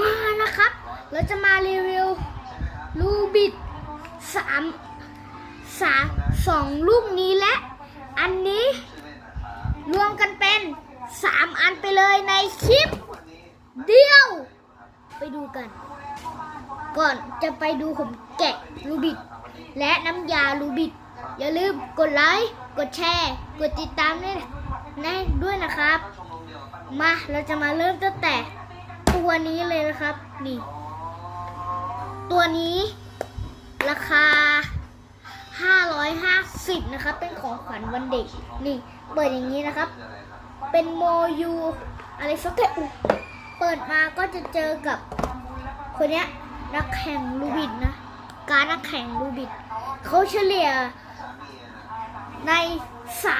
มานะครับ เราจะมารีวิวลูบิดสามสามสองลูกนี้และ อันนี้ รวมกันเป็นสามอันไปเลยในคลิป เดียว ไปดูกัน ก่อนจะไปดูผมแกะลูบิดและน้ำยาลูบิดอย่าลืมกดไลค์ กดแชร์ กดติดตามด้วยนะด้วยนะครับ มาเราจะมาเริ่มตั้งแต่ ตัวนี้เลยนะครับนี่ตัวนี้ราคา 550 นะครับ เป็นของขวัญวันเด็ก นี่ เปิดอย่างนี้นะครับ เป็นโมยูอะไรสักอย่างอุ๊ยเปิดมาก็จะเจอกับคนเนี้ยนักแข่งลูบิดนะ การนักแข่งลูบิดเขาเฉลี่ยใน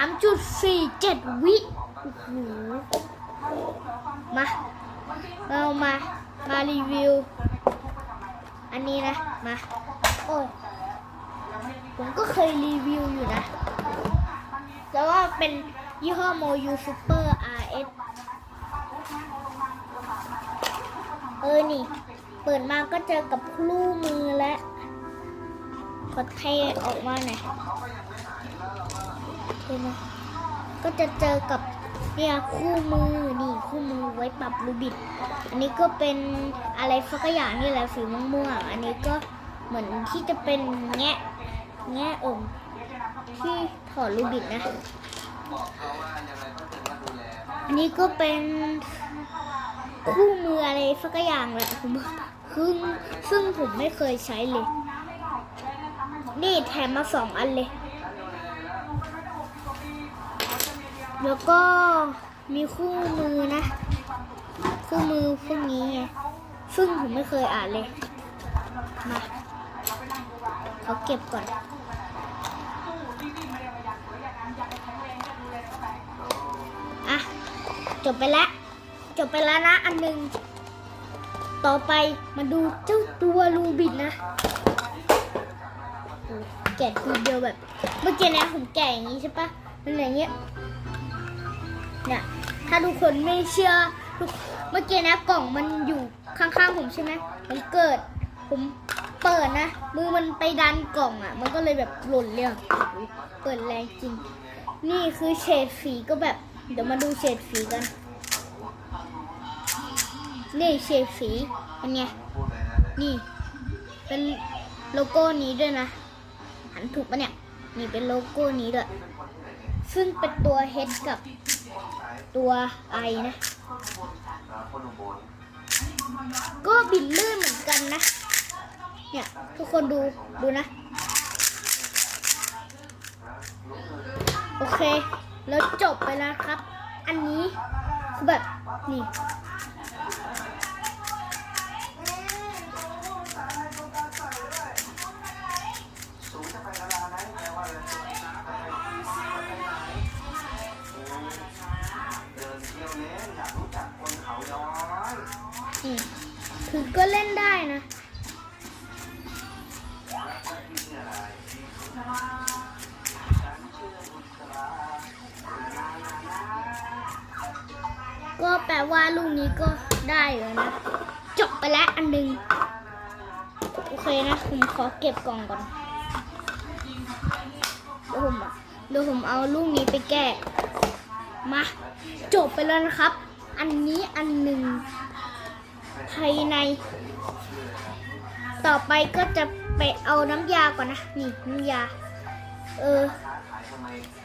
3.47 วิโอ้โหมา เรามามารีวิว อันนี้นะ มา โอ้ย ผมก็เคยรีวิวอยู่นะแล้วว่าเป็นยี่ห้อโมยูซูเปอร์ RS เออ นี่ เปิดมาก็เจอกับคู่มือและกดเทออกมาหน่อยเห็นไหมก็จะเจอกับเนี่ยคู่มือนี่ ว้ปรับรูบิดอันนี้ก็เป็นอะไรสักอย่างนี่แหละสีม่วงๆอันนี้ก็เหมือนที่จะเป็นแงะแงะอิมที่ถอดรูบิดนะ อันนี้ก็เป็นคู่มืออะไรสักอย่างแหละผมซึ่งซึ่งผมไม่เคยใช้เลย นี่แถมมาสองอันเลย แล้วก็ มีคู่มือนะ คู่มือพวกนี้ไงซึ่งผมไม่เคยอ่านเลย มาเขาเก็บก่อนอะจบไปแล้ว จบไปแล้วนะอันหนึ่ง ต่อไปมาดูเจ้าตัวรูบิดนะแกะทีเดียวแบบ เมื่อกี้นะผมแกะอย่างนี้ใช่ปะมันอย่างเงี้ย เนี่ยถ้าทุกคนไม่เชื่อทุกเมื่อกี้นะกล่องมันอยู่ข้างๆผมใช่ไหมมันเกิด ผมเปิดนะ มือมันไปดันกล่องอะ มันก็เลยแบบหล่นเลยอะโอ้โหเปิดแรงจริง นี่คือเฉดสีก็แบบ เดี๋ยวมาดูเฉดสีกัน นี่เฉดสีเป็นไงนี่เป็นโลโก้นี้ด้วยนะหันถูกปะเนี่ยนี่เป็นโลโก้นี้ด้วยซึ่งเป็นตัว H กับ ตัวไอนะ ก็บินลื่นเหมือนกันนะ เนี่ย ทุกคนดูดูนะ โอเค แล้วจบไปแล้วครับ อันนี้คือแบบนี่ นี่คือก็เล่นได้นะ ก็แปลว่าลูกนี้ก็ได้เลยนะ จบไปแล้วอันหนึ่งโอเคนะ ผมขอเก็บกล่องก่อนเดี๋ยวผมอะเดี๋ยวผมเอาลูกนี้ไปแก้มาจบไปแล้วนะครับ อันนี้อันหนึ่ง ภายใน ต่อไปก็จะไปเอาน้ำยาก่อนนะ นี่น้ำยา เออ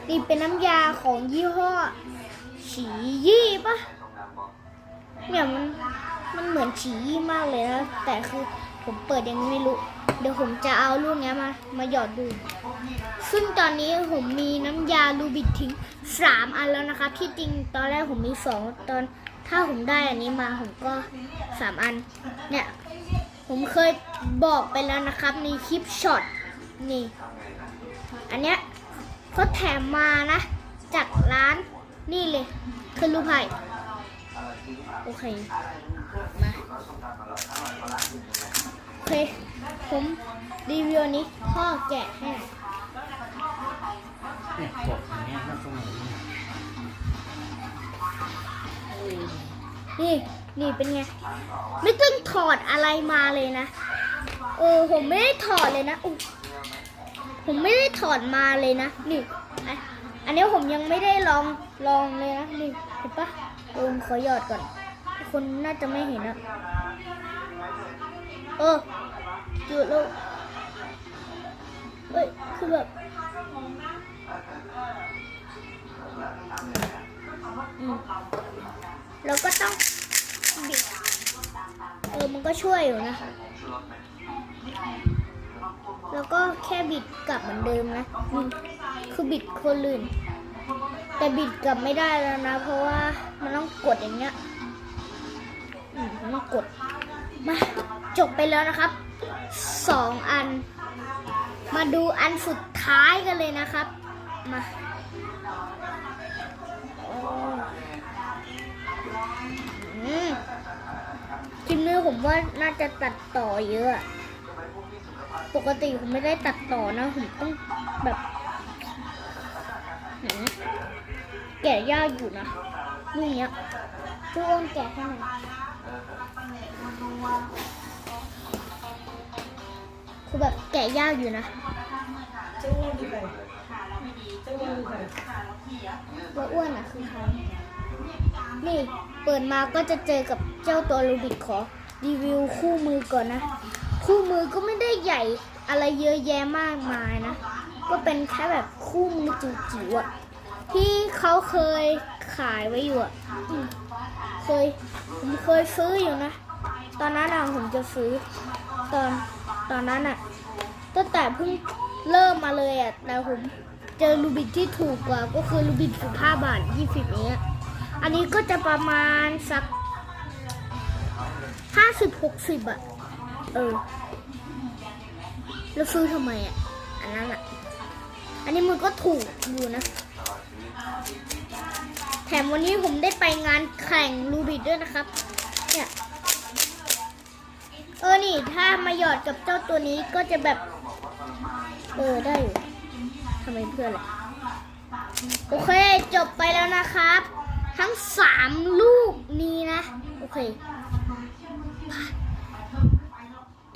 นี่เป็นน้ำยาของยี่ห้อ ฉียี่ปะเนี่ยมัน มันเหมือนฉียี่มากเลยนะ แต่คือผมเปิดยังไม่รู้ เดี๋ยวผมจะเอาลูกเนี้ยมา มาหยอดดู ซึ่งตอนนี้ผมมีน้ำยาลูบิดถึงสามอันแล้วนะคะ ที่จริงตอนแรกผมมีสองตอน ถ้าผมได้อันนี้มาผมก็สามอัน เนี่ย ผมเคยบอกไปแล้วนะครับในคลิปช็อตนี่ อันเนี้ยเขาแถมมานะ จากร้านนี่เลย คือลูกไผ่โอเค มา โอเค ผมรีวิวนี้พ่อแกะให้หน่อยเนี่ยกดอย่างเงี้ยก็เสมอเนี่ย นี่นี่เป็นไง ไม่ต้องถอดอะไรมาเลยนะ เออผมไม่ได้ถอดเลยนะอุผมไม่ได้ถอดมาเลยนะ นี่ อันนี้ผมยังไม่ได้ลองลองเลยนะ นี่เห็นปะเออขอหยอดก่อน คนน่าจะไม่เห็นอะเออหยุดแล้วเอ้ย คือแบบอืม เราก็ต้องบิดเออมันก็ช่วยอยู่นะคะ แล้วก็แค่บิดกลับเหมือนเดิมนะมคือบิดคนลื่น แต่บิดกลับไม่ได้แล้วนะ เพราะว่ามันต้องกดอย่างเงี้ยอืมมันต้องกด มาจบไปแล้วนะครับสองอัน มาดูอันสุดท้ายกันเลยนะครับ มาโอ้ คลิปนี้ผมว่าน่าจะตัดต่อเยอะอะ ปกติผมไม่ได้ตัดต่อนะ ผมต้องแบบหืมแกะยากอยู่นะนี่เนี้ยช่วยแกะให้หน่อยคือแบบแกะยากอยู่นะเจ้าอ้วนคือใครเจ้าอ้วนคือใครว่าอ้วนอะคือใคร นี่เปิดมาก็จะเจอกับเจ้าตัวลูบิกขอรีวิวคู่มือก่อนนะ คู่มือก็ไม่ได้ใหญ่อะไรเยอะแยะมากมายนะ ก็เป็นแค่แบบคู่มือจิ๋วๆอะที่เขาเคยขายไว้อยู่อะเคยผมเคยซื้ออยู่นะ ตอนนั้นอะผมจะซื้อ ตอนตอนนั้นอะตั้งแต่เพิ่งเริ่มมาเลยอะแต่ผมเจอลูบิกที่ถูกกว่าก็คือลูบิกสิบห้าบาทยี่สิบเนี้ย อันนี้ก็จะประมาณสักห้าสิบหกสิบอะเออ แล้วซื้อทำไมอะอันนั้นอะอันนี้มันก็ถูกอยู่นะ แถมวันนี้ผมได้ไปงานแข่งลูบิดด้วยนะครับ เนี่ย เออ นี่ถ้ามาหยอดกับเจ้าตัวนี้ก็จะแบบ เออ ได้อยู่ทำไมเพื่อนล่ะโอเค จบไปแล้วนะครับ ทั้งสามลูกนี้นะ โอเค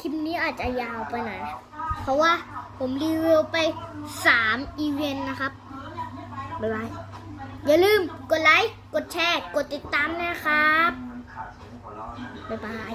คลิปนี้อาจจะยาวไปหน่อยนะเพราะว่าผมรีวิวไปสามอีเวนต์นะครับ บ๊ายบาย อย่าลืมกดไลค์ กดแชร์ กดติดตามนะครับ บ๊ายบาย